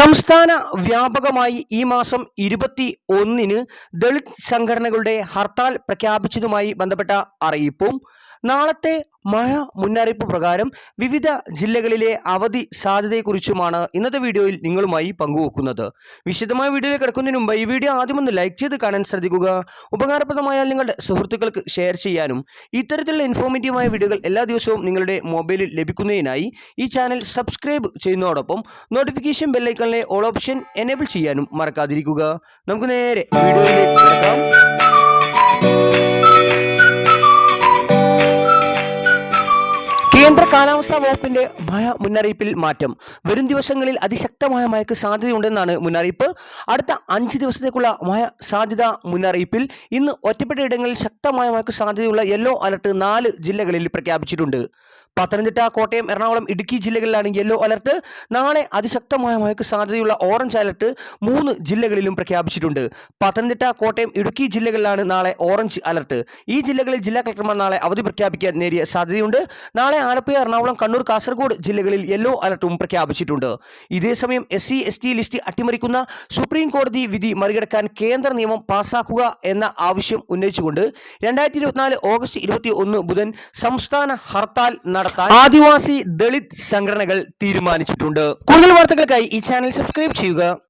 സംസ്ഥാന വ്യാപകമായി ഈ മാസം ഇരുപത്തി ഒന്നിന് ദളിത് സംഘടനകളുടെ ഹർത്താൽ പ്രഖ്യാപിച്ചതുമായി ബന്ധപ്പെട്ട അറിയിപ്പും നാളത്തെ മഴ മുന്നറിയിപ്പ് പ്രകാരം വിവിധ ജില്ലകളിലെ അവധി സാധ്യതയെക്കുറിച്ചുമാണ് ഇന്നത്തെ വീഡിയോയിൽ നിങ്ങളുമായി പങ്കുവെക്കുന്നത്. വിശദമായ വീഡിയോയിൽ കിടക്കുന്നതിന് മുമ്പ് ഈ വീഡിയോ ആദ്യം ഒന്ന് ലൈക്ക് ചെയ്ത് കാണാൻ ശ്രദ്ധിക്കുക. ഉപകാരപ്രദമായാൽ നിങ്ങളുടെ സുഹൃത്തുക്കൾക്ക് ഷെയർ ചെയ്യാനും ഇത്തരത്തിലുള്ള ഇൻഫോർമേറ്റീവായ വീഡിയോകൾ എല്ലാ ദിവസവും നിങ്ങളുടെ മൊബൈലിൽ ലഭിക്കുന്നതിനായി ഈ ചാനൽ സബ്സ്ക്രൈബ് ചെയ്യുന്നതോടൊപ്പം നോട്ടിഫിക്കേഷൻ ബെല്ലൈക്കണിലെ ഓൾ ഓപ്ഷൻ എനേബിൾ ചെയ്യാനും മറക്കാതിരിക്കുക. നമുക്ക് നേരെ വീഡിയോയിലേക്ക് കിടക്കാം. കേന്ദ്ര കാലാവസ്ഥാ വകുപ്പിന്റെ മഴ മുന്നറിയിപ്പിൽ മാറ്റം. വരും ദിവസങ്ങളിൽ അതിശക്തമായ മഴയ്ക്ക് സാധ്യതയുണ്ടെന്നാണ് മുന്നറിയിപ്പ്. അടുത്ത അഞ്ച് ദിവസത്തേക്കുള്ള മഴ സാധ്യത മുന്നറിയിപ്പിൽ ഇന്ന് ഒറ്റപ്പെട്ട ഇടങ്ങളിൽ ശക്തമായ മഴയ്ക്ക് സാധ്യതയുള്ള യെല്ലോ അലർട്ട് നാല് ജില്ലകളിൽ പ്രഖ്യാപിച്ചിട്ടുണ്ട്. പത്തനംതിട്ട കോട്ടയം എറണാകുളം ഇടുക്കി ജില്ലകളിലാണ് യെല്ലോ അലർട്ട് നാളെ അതിശക്തമായ മഴയ്ക്ക് സാധ്യതയുള്ള ഓറഞ്ച് അലർട്ട് മൂന്ന് ജില്ലകളിലും പ്രഖ്യാപിച്ചിട്ടുണ്ട്. പത്തനംതിട്ട കോട്ടയം ഇടുക്കി ജില്ലകളിലാണ് നാളെ ഓറഞ്ച് അലർട്ട് ഈ ജില്ലകളിൽ ജില്ലാ കളക്ടർമാർ നാളെ അവധി പ്രഖ്യാപിക്കാൻ നേരിയ സാധ്യതയുണ്ട്. നാളെ ആലപ്പുഴ എറണാകുളം കണ്ണൂർ കാസർഗോഡ് ജില്ലകളിൽ യെല്ലോ അലർട്ടും പ്രഖ്യാപിച്ചിട്ടുണ്ട്. ഇതേസമയം S C S T list അട്ടിമറിക്കുന്ന supreme കോടതി വിധി മറികടക്കാൻ കേന്ദ്ര നിയമം പാസാക്കുക എന്ന ആവശ്യം ഉന്നയിച്ചുകൊണ്ട് രണ്ടായിരത്തി ഇരുപത്തിനാല് ഓഗസ്റ്റ് ഇരുപത്തി ഒന്ന് ബുധൻ സംസ്ഥാന ഹർത്താൽ ആദിവാസി ദളിത് സംഘടനകൾ തീരുമാനിച്ചിട്ടുണ്ട്. കൂടുതൽ വാർത്തകൾക്കായി ഈ ചാനൽ സബ്സ്ക്രൈബ് ചെയ്യുക.